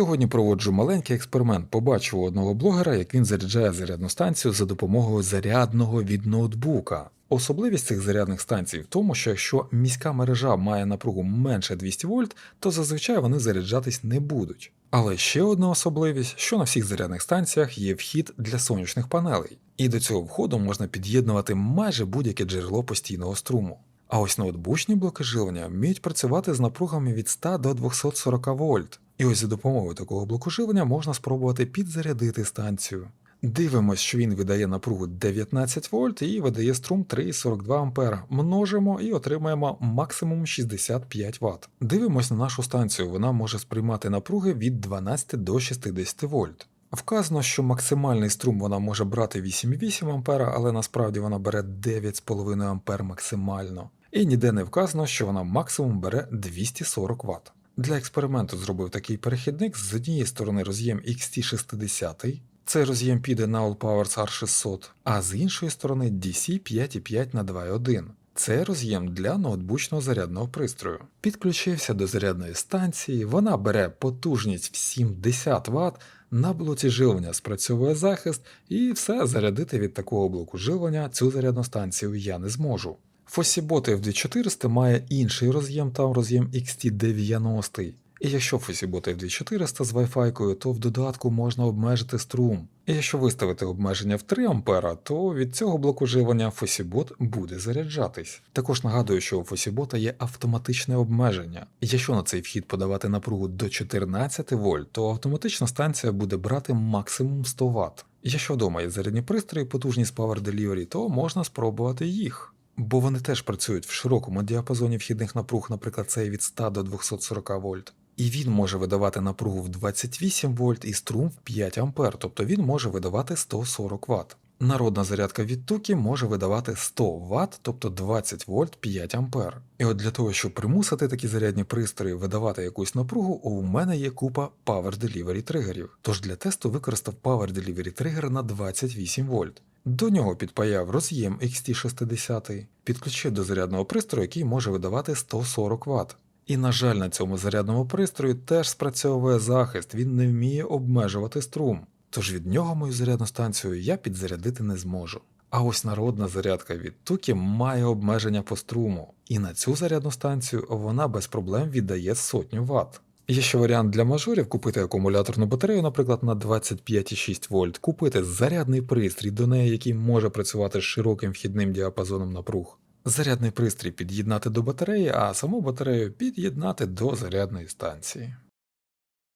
Сьогодні проводжу маленький експеримент. Побачив у одного блогера, як він заряджає зарядну станцію за допомогою зарядного від ноутбука. Особливість цих зарядних станцій в тому, що якщо міська мережа має напругу менше 200 вольт, то зазвичай вони заряджатись не будуть. Але ще одна особливість, що на всіх зарядних станціях є вхід для сонячних панелей, і до цього входу можна під'єднувати майже будь-яке джерело постійного струму. А ось ноутбучні блоки живлення вміють працювати з напругами від 100 до 240 вольт. І ось за допомогою такого блоку живлення можна спробувати підзарядити станцію. Дивимось, що він видає напругу 19 вольт і видає струм 3,42 ампера. Множимо і отримаємо максимум 65 Вт. Дивимось на нашу станцію, вона може сприймати напруги від 12 до 60 вольт. Вказано, що максимальний струм вона може брати 8,8 ампера, але насправді вона бере 9,5 ампер максимально. І ніде не вказано, що вона максимум бере 240 Вт. Для експерименту зробив такий перехідник з однієї сторони роз'єм XT60, цей роз'єм піде на All Powers R600, а з іншої сторони DC 5,5 на 2,1. Це роз'єм для ноутбучного зарядного пристрою. Підключився до зарядної станції, вона бере потужність в 70 Вт, на блоці живлення спрацьовує захист, і все зарядити від такого блоку живлення цю зарядну станцію я не зможу. Фосібот F2400 має інший роз'єм, там роз'єм XT90. І якщо Фосібот F2400 з Wi-Fi, то в додатку можна обмежити струм. І якщо виставити обмеження в 3 А, то від цього блоку живлення Фосібот буде заряджатись. Також нагадую, що у Фосібота є автоматичне обмеження. Якщо на цей вхід подавати напругу до 14 вольт, то автоматична станція буде брати максимум 100 Вт. Якщо вдома є зарядні пристрої, потужність Power Delivery, то можна спробувати їх. Бо вони теж працюють в широкому діапазоні вхідних напруг, наприклад, цей від 100 до 240 вольт. І він може видавати напругу в 28 вольт і струм в 5 ампер, тобто він може видавати 140 Вт. Народна зарядка від туки може видавати 100 Вт, тобто 20 вольт 5 ампер. І от для того, щоб примусити такі зарядні пристрої видавати якусь напругу, у мене є купа Power Delivery тригерів. Тож для тесту використав Power Delivery тригер на 28 вольт. До нього підпаяв роз'єм XT60, підключив до зарядного пристрою, який може видавати 140 Вт. І, на жаль, на цьому зарядному пристрої теж спрацьовує захист, він не вміє обмежувати струм. Тож від нього мою зарядну станцію я підзарядити не зможу. А ось народна зарядка від Тукі має обмеження по струму, і на цю зарядну станцію вона без проблем віддає сотню Вт. Є ще варіант для мажорів купити акумуляторну батарею, наприклад, на 25,6 вольт, купити зарядний пристрій до неї, який може працювати з широким вхідним діапазоном напруг. Зарядний пристрій під'єднати до батареї, а саму батарею під'єднати до зарядної станції.